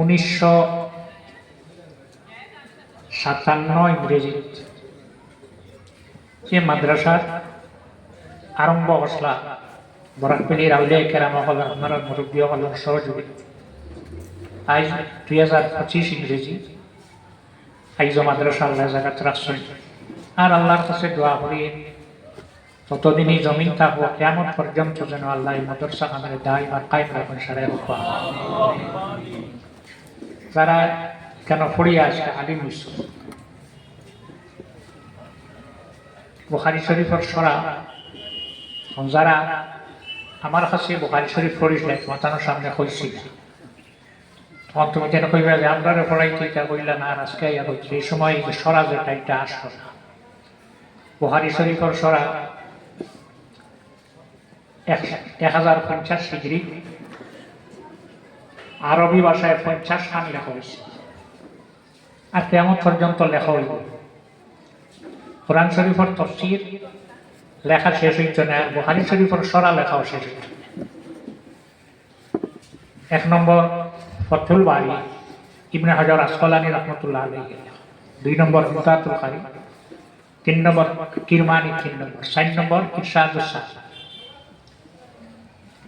উনিশশো সাতান্ন ইংরেজি। যে মাদ্রাসার আরম্ভ হসলা বরাকপিলির আউলে কেরাম হল আপনার মুরব্বী হল সহযোগী। আজ দুই হাজার পঁচিশ ইংরেজি। আইজ মাদ্রাসা, আল্লাহ জাগাত রাখছেন আর আল্লাহর কাছে দোয়া করি ততদিনই জমিন থাকব কেমন পর্যন্ত যেন আল্লাহ মাদ্রাসা আমাদের দায় আর কায়েম সারাই রক্ষা যারা কেন পড়িয়ে আসে আলিম হইস বুখারি শরীফের সরা যারা আমার কাছে বুখারি শরীফ পড়িলে মাতানোর সামনে কইছি তখন তুমি যেন কইবা যে আপনারা পড়াইতে এটা কইলা না আজকে ইয়া হচ্ছে এই সময় যে সরা যেটা এটা আসলো না বুহারি শরীফের সরা এক হাজার পঞ্চাশ ডিগ্রি আরবি ভাষায় পঞ্চাশ খান লেখা হয়েছে। আর কেমন পর্যন্ত লেখা হইব। কোরআন শরীফের তফসির লেখা শেষ হইছে না বুহারি শরীফের সরা লেখাও শেষ হইছে এক নম্বর ফতুল বাড়ি ইবনে হাজার আসফলানি রহমতুল্লাহ আলী দুই নম্বর, মুতাতুল খারি। তিন নম্বর, কিরমানি তিন নম্বর। চার নম্বর, ইরশাদুস সারি।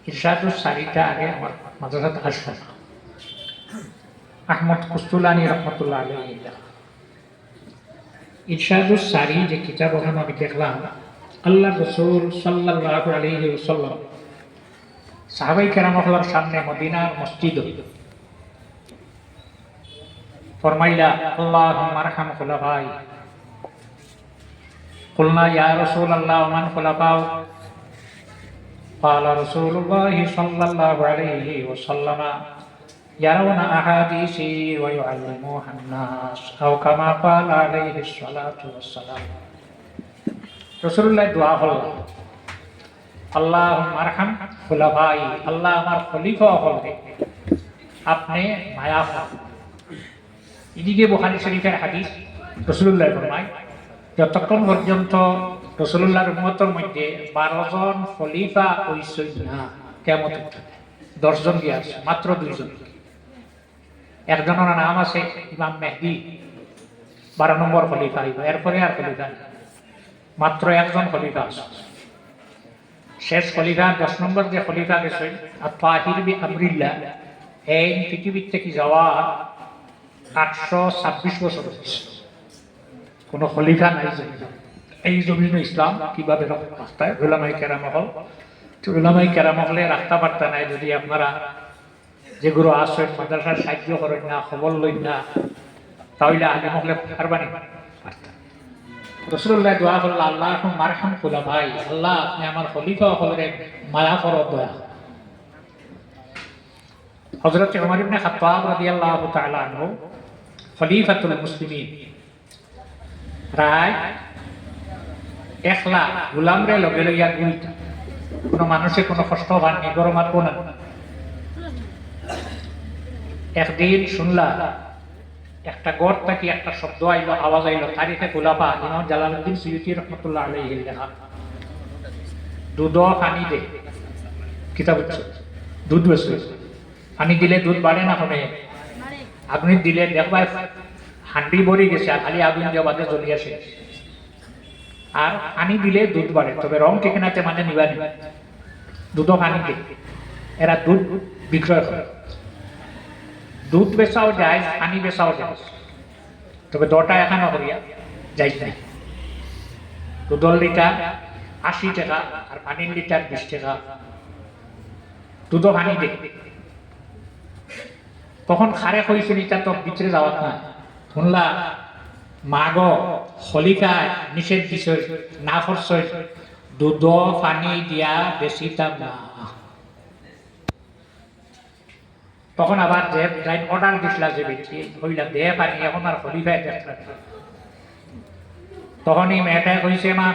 ইরশাদুস সারিটা আগে আমার মাদ্রাসাতে আসলো না। আহমদ কুস্তুলানি রহমতুল্লাহ আলী ইরশাদুস সারি যে কিতাব ওখানে আমি দেখলাম আল্লাহ রসুল সাল্লাহ আলী সাল্লাম সাহাবাই কেরামহলার সামনে মদিনার মসজিদ ফরমাইলা আল্লাহ মারহাম খুলাফাই قلنا يا رسول الله ومن خلفاء قال رسول الله صلى الله عليه وسلم يرون أحاديثي ويعلموها الناس أو كما قال عليه الصلاة والسلام رسول الله دعا হল আল্লাহ মারহাম খুলাফাই আল্লাহ আমার খলিফা হল আপনি মায়া হল এদিকে বোখারি শরীফের হাদিস রসুল্লাহ ফরমায় যতক্ষণ পর্যন্ত রসুল্লাহর উম্মতের মধ্যে বারো জন খলিফা হইসই না কেমন দশজন দিয়ে আছে মাত্র দুইজন একজনের নাম আছে ইমাম মেহদি, বারো নম্বর খলিফা হইব। এরপরে আর নেই। মাত্র একজন খলিফা আছে। শেষ খলিফা, দশ নম্বর যে খলিফা গেছে, আর তাহির বি আমরিল্লা এই পৃথিবীর থেকে যাওয়া আটশো ছাব্বিশ বছর হয়েছে। কোনো খলিফা নাই জমিনে এই জমিন ইসলাম কীভাবে রাস্তায় রুলামাই কেরামহল তো রুলামাই কেরামহলে রাস্তা বার্তা নাই। যদি আপনারা যেগুলো আসেন মাদ্রাসার সাহায্য করেন না, খবর লইন না, তাহলে আগে মহলে পারবানি রসুল্লাহ দোয়া করল, আল্লাহ মারহাম খোলা ভাই, আল্লাহ আপনি আমার খলিফা হলের মায়া কর দয়া। হজরত উমর ইবনে খাত্তাব রাদিয়াল্লাহু তাআলা আনহু, খলিফাতুল মুসলিমিন, রায় একলা গুলামরে লগে লইয়া গুলতা কোনো মানুষে কোনো কষ্ট হয়নি গরম আর না একদিন শুনলা একটা গড় থাকি একটা শব্দ আইলো, আওয়াজ আইলো, তারিখে গোলাপা ইমাম জালালউদ্দিন সুয়ুতি রহমতুল্লাহ আলাইহি লেখা। দুধ পানি দে। কিতাব দুধ বেশি পানি দিলে দুধ বাড়ে না হবে আগুন দিলে দেখবা হান্ডি ভরি গেছে আর খালি আগুন দিয়ে বাদে জ্বলি আসে আর পানি দিলে দুধ বাড়ে তবে রং ঠিকানাতে মানে নিবা নিবা দুধও পানি দে। এরা দুধ বিক্রয় করে দুধ বেচাও যায়, পানি বেচাও যায়। তবে দটা এখানে করিয়া যাই নাই। দুধর লিটার আশি টাকা আর পানির লিটার বিশ টাকা। দুধও পানি দে। তখন খারে হয়েছিল এটা তো ভিতরে যাওয়ার না শুনলা? মাগ হলিকায় নিষেধ দিছই না করছই দুধ পানি দিয়া বেশি দাম না। তখন আবার যে যাই অর্ডার দিছিলা যে বেশি হইলা দে পানি এখন আর হলিকায় দেখলা তখন এই মেয়েটাই কইছে, মা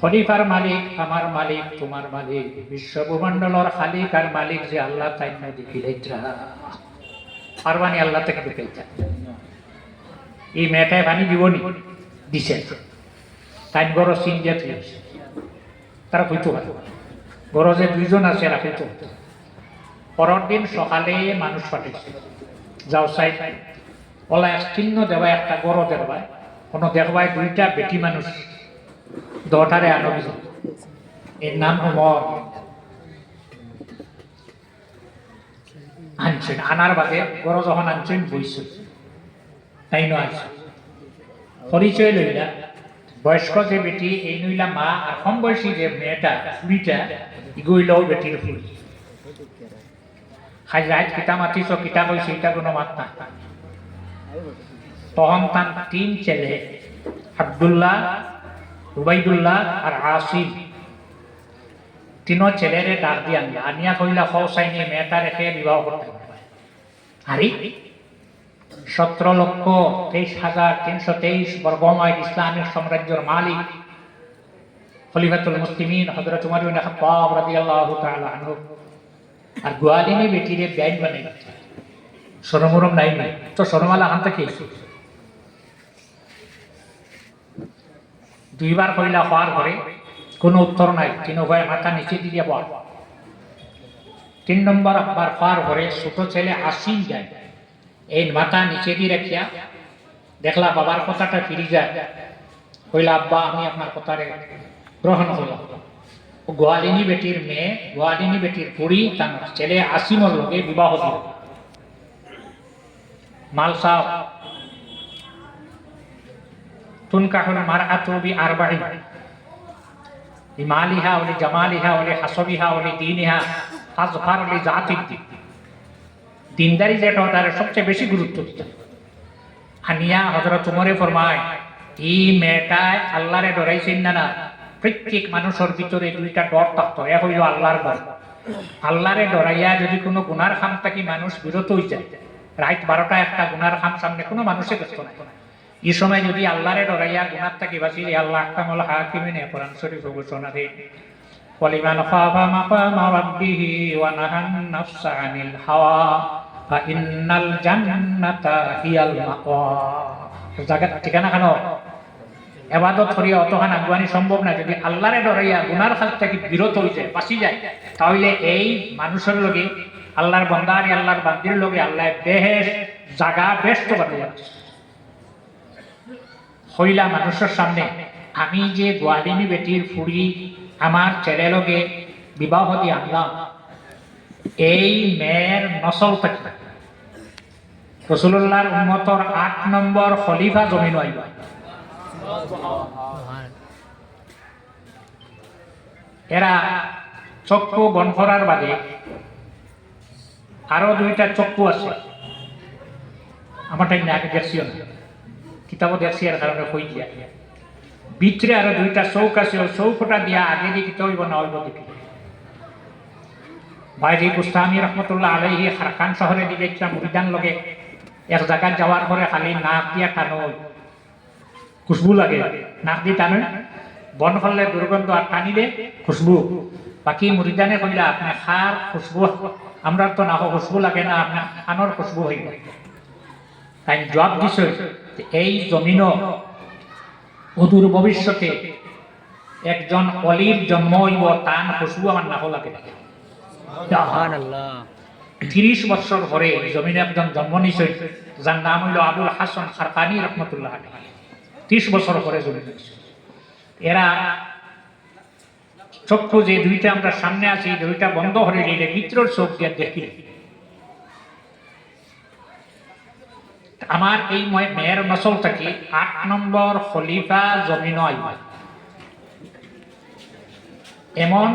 খলিফার মালিক, আমার মালিক, তোমার মালিক বিশ্ব ভূমণ্ডলের খালিক আর মালিক যে আল্লাহ তাই না দেখিলে পারবানি আল্লাহ থেকে দেখাইতা এই মেয়েটায় পানি দিবনি দিছে তাই বড় সিন যে তারা বড় যে দুইজন আছে কইতো পরের দিন সকালে মানুষ পাঠিয়েছে। যাও সাই ওলা এক চিহ্ন দেওয়া একটা গড় দেওয়া কোনো দেখবায় দুইটা বেটি মানুষ। দটারে আনো এর নাম উমর আনছেন। আনার বাদে গড় যখন আনছেন, বইছে। তাই নয় পরিচয় লইলা বয়স্ক যে বেটি, এই নইলা মা, আর কম বয়সী যে মেয়েটা, কুড়িটা, ইগুইলাও বেটির ফুল। খাই রাত কিতা মাতিছ কিতা কইছে এটা কোনো মাত না। তখন তার তিন ছেলে আবদুল্লাহ, উবাইদুল্লাহ আর আসিফ তিনো ছেলেরে ডাক দিয়ে আনিয়া কইলা খসাই নিয়ে মেয়েটা রেখে বিবাহ করতে আরে সতেরো লক্ষ তেইশ হাজার তিনশো তেইশ বর্গমাইল ইসলামিক সাম্রাজ্যের মালিক খলিফাতুল মুসলিমিন হযরত উমর বিন খাত্তাব রাদিয়াল্লাহু তাআলা আনহু। আর গোয়ালিনী বেটিরে ব্যাইন বানাই সরমরম নাই নাই। তো সরমালা হান থেকে দুইবার কইলা হওয়ার পরে কোনো উত্তর নাই, তিন উভয় মাথা নিচে দিয়ে বল। তিন নম্বর বার পার পরে ছোট ছেলে আসিন যায়। এই মাথা নিচে দিয়ে রাখিয়া দেখলা বাবার কথাটা ফিরে যায়। কইলা, আব্বা, আমি আপনার কথারে গ্রহণ করলাম। গোয়ালিনী বেটির মেয়ে, গোয়ালিনী বেটির বুড়ি তার ছেলে আসিমর লোকে বিবাহ দিল। মাল সাহ। তুনকাহুল মারআতু বি আরবাইন লিমালিহা ওলি জামালিহা ওলি হাসবিহা ওলি দীনিহা ফাজফার ওলি জাতিক দিন দিনদারি যেটা তার সবচেয়ে বেশি গুরুত্ব দিত। আনিয়া হজরত উমরে ফরমায় এই মেয়েটায় আল্লাহরে ডরাইছেন না না প্রত্যেক মানুষের ভিতরে দুইটা ডর থাকতো এক হইল আল্লাহর ডর আল্লাহরে ডরাইয়া যদি কোনো গুনার খাম থাকি মানুষ বিরত হয়ে যায় রাত বারোটা একটা গুনার খাম সামনে কোনো মানুষে ব্যস্ত নাই এই সময় যদি আল্লাহরে ডরাইয়া গুনার থাকি বাঁচি আল্লাহ কামল হাকিমিনে কোরআন শরীফ ঘোষণা দেয় ولمن خاف مقام ربه ونهى النفس عن الهوى فإن الجنة هي المأوى জায়গা ঠিকানা খানো এবাদত করিয়া অতখান আগুয়ানি সম্ভব না যদি আল্লাহরে ডরাইয়া গুনার খাল থেকে বিরত হয়ে যায়, বাঁচি যায়, তাহলে এই মানুষের লগে আল্লাহর বন্দারি আল্লাহর বান্দির লগে আল্লাহ বেহেস জাগা বেস্ত বানিয়ে হইলা মানুষের সামনে আমি যে গোয়ালিনী বেটির ফুড়ি আমার ছেলে লগে বিবাহ দিয়ে আনলাম, এই মেয়ের নসল থেকে রসুল্লাহর উন্মতর আট নম্বর খলিফা জমিন আইবা এরা চক্ষু বন করার বাদে আরও দুইটা চক্ষু আছে। আমার টাইম আগে দেখছিও না। কিতাবও দেখছি এর কারণে কই দিয়া। ভিতরে আরও দুইটা চৌক আছে চৌকটা দিয়া আগে দিয়ে কিতে হইব না হইব দেখি। বাইরে গুস্তামি রহমতুল্লাহ আলাইহি খারখান শহরে দিকে মুরিদান লগে এক জায়গায় যাওয়ার পরে খালি নাক দিয়া টানো খুশবু লাগে। নাক দিয়ে টানে। বন করলে দুর্গন্ধ আর টানিলে খুশবু। বাকি মুরিদানে কইলা আপনি খার খুশবু। আমরা তো না খুশবু লাগে না আপনার খানোর খুশবু হইব তাই জবাব দিছে এই জমিন অদূর ভবিষ্যতে একজন অলির জন্ম হইব তান খুশবু আমার নাহ লাগে। তিরিশ বছর পরে জমিনে একজন জন্ম নিছে। যার নাম হইল আবুল হাসান খারকানি রহমতুল্লাহ ত্রিশ বছর পরে জন্ম নিছে এরা চক্ষু যে দুইটা আমরা সামনে আছি দুইটা বন্ধ হয়ে নিলে মিত্রর চোখ দিয়ে দেখি। আমার এই মেয়ের নসল থেকে আট নম্বর খলিফা জমিন আইবা এমন